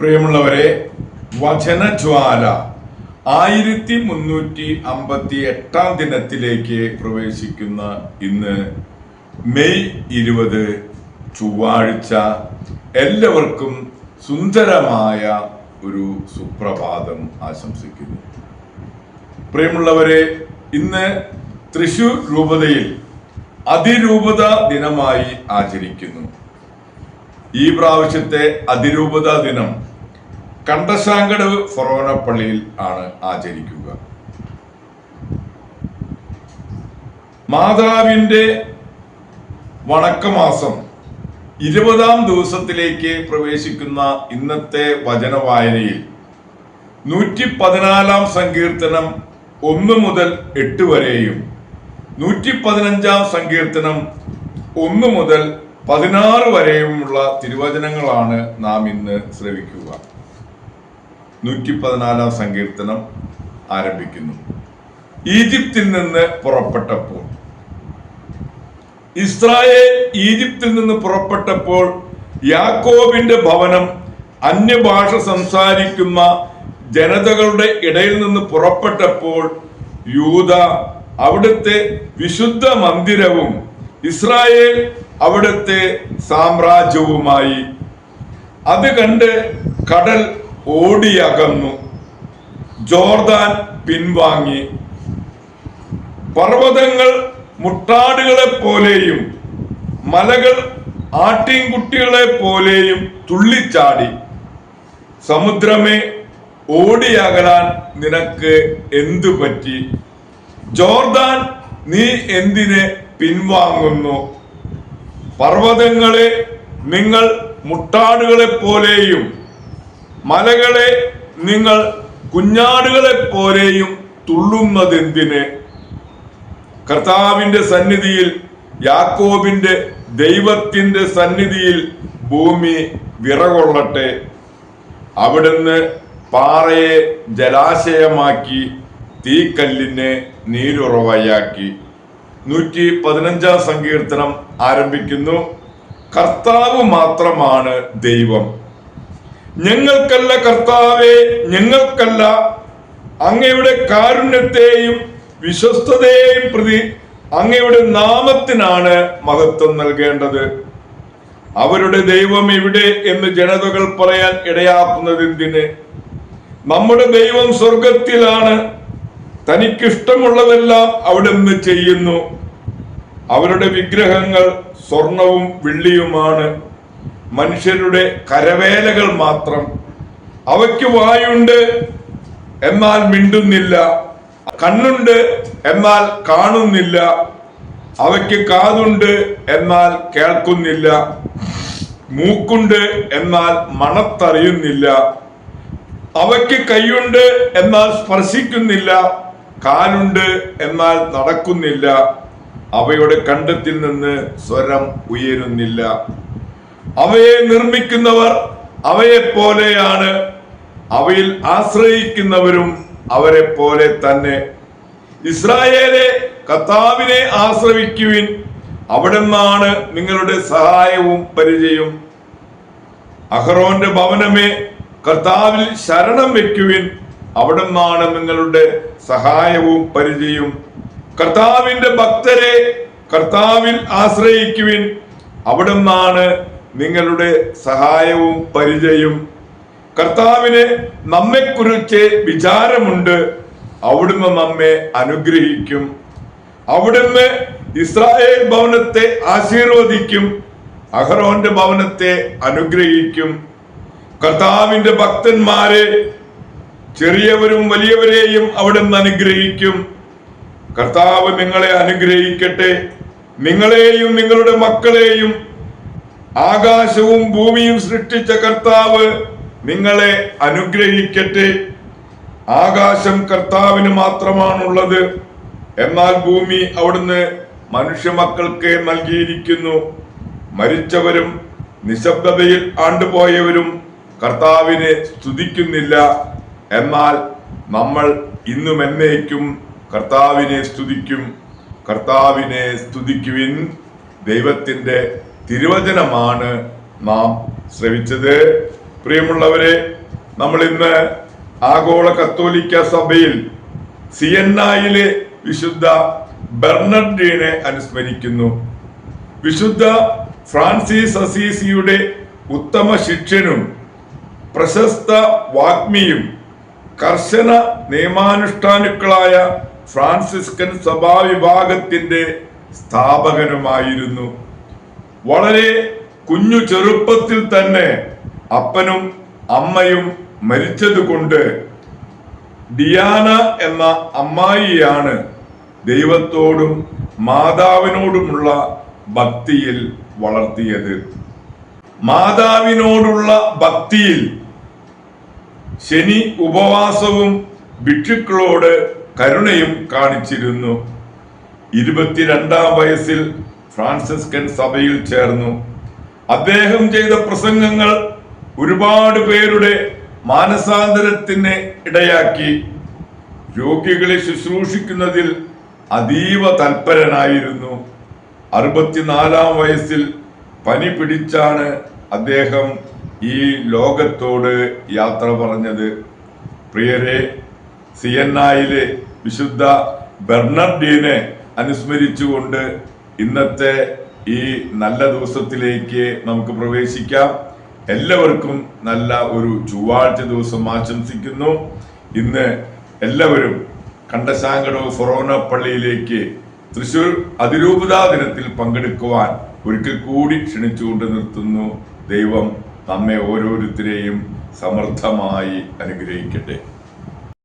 പ്രിയമുള്ളവരെ വചനജ്വാല ആയിരത്തി മുന്നൂറ്റി അമ്പത്തി എട്ടാം ദിനത്തിലേക്ക് പ്രവേശിക്കുന്ന ഇന്ന് മെയ് ഇരുപത് ചൊവ്വാഴ്ച എല്ലാവർക്കും സുന്ദരമായ ഒരു സുപ്രഭാതം ആശംസിക്കുന്നു. പ്രിയമുള്ളവരെ ഇന്ന് തൃശൂർ രൂപതയിൽ അതിരൂപത ദിനമായി ആചരിക്കുന്നു. ഈ പ്രാവശ്യത്തെ അതിരൂപത ദിനം കണ്ടശാങ്കടവ് ഫൊറോന പള്ളിയിൽ ആണ് ആചരിക്കുക. മാതാവിന്റെ വണക്കമാസം ഇരുപതാം ദിവസത്തിലേക്ക് പ്രവേശിക്കുന്ന ഇന്നത്തെ വചന വായനയിൽ നൂറ്റി പതിനാലാം സങ്കീർത്തനം ഒന്ന് മുതൽ എട്ട് വരെയും നൂറ്റി പതിനഞ്ചാം സങ്കീർത്തനം ഒന്ന് മുതൽ പതിനാറ് വരെയുമുള്ള തിരുവചനങ്ങളാണ് നാം ഇന്ന് ശ്രവിക്കുക. നൂറ്റി പതിനാലാം സങ്കീർത്തനം ആരംഭിക്കുന്നു. ഈജിപ്തിൽ നിന്ന് പുറപ്പെട്ടപ്പോൾ. ഇസ്രായേൽ ഈജിപ്തിൽ നിന്ന് പുറപ്പെട്ടപ്പോൾ യാക്കോബിന്റെ ഭവനം അന്യഭാഷ സംസാരിക്കുന്ന ജനതകളുടെ ഇടയിൽ നിന്ന് പുറപ്പെട്ടപ്പോൾ യൂത അവിടുത്തെ വിശുദ്ധ മന്ദിരവും ഇസ്രായേൽ അവിടുത്തെ സാമ്രാജ്യവുമായി. അത് കണ്ട് കടൽ ഓടിയകന്നു. ജോർദാൻ പിൻവാങ്ങി. പർവതങ്ങൾ മുട്ടാടുകളെ പോലെയും മലകൾ ആട്ടിൻകുട്ടികളെ പോലെയും തുള്ളിച്ചാടി. സമുദ്രമേ ഓടിയകലാൻ നിനക്ക് എന്തു പറ്റി? ജോർദാൻ നീ എന്തിനെ പിൻവാങ്ങുന്നു? പർവതങ്ങളെ നിങ്ങൾ മുട്ടാടുകളെ പോലെയും മലകളെ നിങ്ങൾ കുഞ്ഞാടുകളെ പോലെയും തുള്ളുന്നതെന്തിന്? കർത്താവിന്റെ സന്നിധിയിൽ യാക്കോബിന്റെ ദൈവത്തിന്റെ സന്നിധിയിൽ ഭൂമി വിറകൊള്ളട്ടെ. അവിടുന്ന് പാറയെ ജലാശയമാക്കി തീക്കല്ലിനെ നീരുറവയാക്കി. നൂറ്റി പതിനഞ്ചാം സങ്കീർത്തനം ആരംഭിക്കുന്നു. കർത്താവ് മാത്രമാണ് ദൈവം. ഞങ്ങൾക്കല്ല കർത്താവെ ഞങ്ങൾക്കല്ല. അങ്ങയുടെ കാരുണ്യത്തെയും വിശ്വസ്തതയെയും പ്രതി അങ്ങയുടെ നാമത്തിനാണ് മഹത്വം നൽകേണ്ടത്. അവരുടെ ദൈവം എവിടെ എന്ന് ജനതകൾ പറയാൻ ഇടയാക്കുന്നതെന്തിന്? നമ്മുടെ ദൈവം സ്വർഗത്തിലാണ് തനിക്കിഷ്ടമുള്ളതെല്ലാം അവിടുന്ന് ചെയ്യുന്നു. അവരുടെ വിഗ്രഹങ്ങൾ സ്വർണവും വെള്ളിയുമാണ്. മനുഷ്യരുടെ കരവേലകൾ മാത്രം. അവയ്ക്ക് വായുണ്ട് എന്നാൽ മിണ്ടുന്നില്ല. കണ്ണുണ്ട് എന്നാൽ കാണുന്നില്ല. അവയ്ക്ക് കാതുണ്ട് എന്നാൽ കേൾക്കുന്നില്ല. മൂക്കുണ്ട് എന്നാൽ മണത്തറിയുന്നില്ല. അവയ്ക്ക് കൈയുണ്ട് എന്നാൽ സ്പർശിക്കുന്നില്ല. കാലുണ്ട് എന്നാൽ നടക്കുന്നില്ല. അവയുടെ കണ്ടത്തിൽ നിന്ന് സ്വരം ഉയരുന്നില്ല. അവയെ നിർമ്മിക്കുന്നവർ അവയെ പോലെയാണ്. അവയിൽ ആശ്രയിക്കുന്നവരും അവരെ പോലെ തന്നെ. ഇസ്രായേലെ കർത്താവിനെ ആശ്രയിക്കുവിൻ. അവിടെ നിന്നാണ് നിങ്ങളുടെ സഹായവും പരിചയം അഹ്റോന്റെ ഭവനമേ കർത്താവിൽ ശരണം വെക്കുവിൻ അവിടെ നിന്നാണ് നിങ്ങളുടെ സഹായവും പരിചയവും. കർത്താവിന്റെ ഭക്തരെ കർത്താവിൽ ആശ്രയിക്കുവിൻ. അവിടെ നിന്നാണ് നിങ്ങളുടെ സഹായവും പരിചയം കർത്താവിന് നമ്മെക്കുറിച്ച് വിചാരമുണ്ട്. അവിടുന്ന് നമ്മെ അനുഗ്രഹിക്കും. അവിടുന്ന് ഇസ്രായേൽ ഭവനത്തെ ആശീർവദിക്കും. അഹറോന്റെ ഭവനത്തെ അനുഗ്രഹിക്കും. കർത്താവിന്റെ ഭക്തന്മാരെ ചെറിയവരും വലിയവരെയും അവിടുന്ന് അനുഗ്രഹിക്കും. കർത്താവ് നിങ്ങളെ അനുഗ്രഹിക്കട്ടെ. നിങ്ങളെയും നിങ്ങളുടെ മക്കളെയും ആകാശവും ഭൂമിയും സൃഷ്ടിച്ച കർത്താവ് നിങ്ങളെ അനുഗ്രഹിക്കട്ടെ. ആകാശം കർത്താവിന് മാത്രമാണുള്ളത്. എന്നാൽ ഭൂമി അവിടുന്ന് മനുഷ്യ മക്കൾക്ക് നൽകിയിരിക്കുന്നു. മരിച്ചവരും നിശബ്ദതയിൽ ആണ്ടുപോയവരും കർത്താവിനെ സ്തുതിക്കുന്നില്ല. എന്നാൽ നമ്മൾ ഇന്നും എന്നേക്കും കർത്താവിനെ സ്തുതിക്കും കർത്താവിനെ സ്തുതിക്കുവിൻ. ദൈവത്തിന്റെ തിരുവചനമാണ് നാം ശ്രവിച്ചത്. പ്രിയമുള്ളവരെ നമ്മൾ ഇന്ന് ആഗോള കത്തോലിക്ക സഭയിൽ സിയന്നായിലെ വിശുദ്ധ ബെർണർഡീനെ അനുസ്മരിക്കുന്നു. വിശുദ്ധ ഫ്രാൻസിസ് അസീസിയുടെ ഉത്തമ ശിഷ്യനും പ്രശസ്ത വാഗ്മിയും കർശന നിയമാനുഷ്ഠാനുക്കളായ ഫ്രാൻസിസ്കൻ സഭാവിഭാഗത്തിന്റെ സ്ഥാപകനുമായിരുന്നു. വളരെ കുഞ്ഞു ചെറുപ്പത്തിൽ തന്നെ അപ്പനും അമ്മയും മരിച്ചതുകൊണ്ട് ഡിയാന എന്ന അമ്മായിയാണ് ദൈവത്തോടും മാതാവിനോടുമുള്ള ഭക്തിയിൽ വളർത്തിയത്. മാതാവിനോടുള്ള ഭക്തിയിൽ ശനി ഉപവാസവും ഭിക്ഷുക്കളോട് കരുണയും കാണിച്ചിരുന്നു. ഇരുപത്തിരണ്ടാം വയസ്സിൽ ഫ്രാൻസിസ്കൻ സഭയിൽ ചേർന്നു. അദ്ദേഹം ചെയ്ത പ്രസംഗങ്ങൾ ഒരുപാട് പേരുടെ മാനസാന്തരത്തിന് ഇടയാക്കി. രോഗികളെ ശുശ്രൂഷിക്കുന്നതിൽ അതീവ തൽപരനായിരുന്നു. അറുപത്തിനാലാം വയസ്സിൽ പനി പിടിച്ചാണ് അദ്ദേഹം ഈ ലോകത്തോട് യാത്ര പറഞ്ഞത് പ്രിയരെ സിയന്നായിലെ വിശുദ്ധ ബെർണർഡീനെ അനുസ്മരിച്ചുകൊണ്ട് ഇന്നത്തെ ഈ നല്ല ദിവസത്തിലേക്ക് നമുക്ക് പ്രവേശിക്കാം. എല്ലാവർക്കും നല്ല ഒരു ചൊവ്വാഴ്ച ദിവസം ആശംസിക്കുന്നു. ഇന്ന് എല്ലാവരും കണ്ടശാങ്കടോ ഫൊറോന പള്ളിയിലേക്ക് തൃശൂർ അതിരൂപതാ ദിനത്തിൽ പങ്കെടുക്കുവാൻ ഒരിക്കൽ കൂടി ക്ഷണിച്ചുകൊണ്ട് നിർത്തുന്നു ദൈവം നമ്മെ ഓരോരുത്തരെയും സമർത്ഥമായി അനുഗ്രഹിക്കട്ടെ.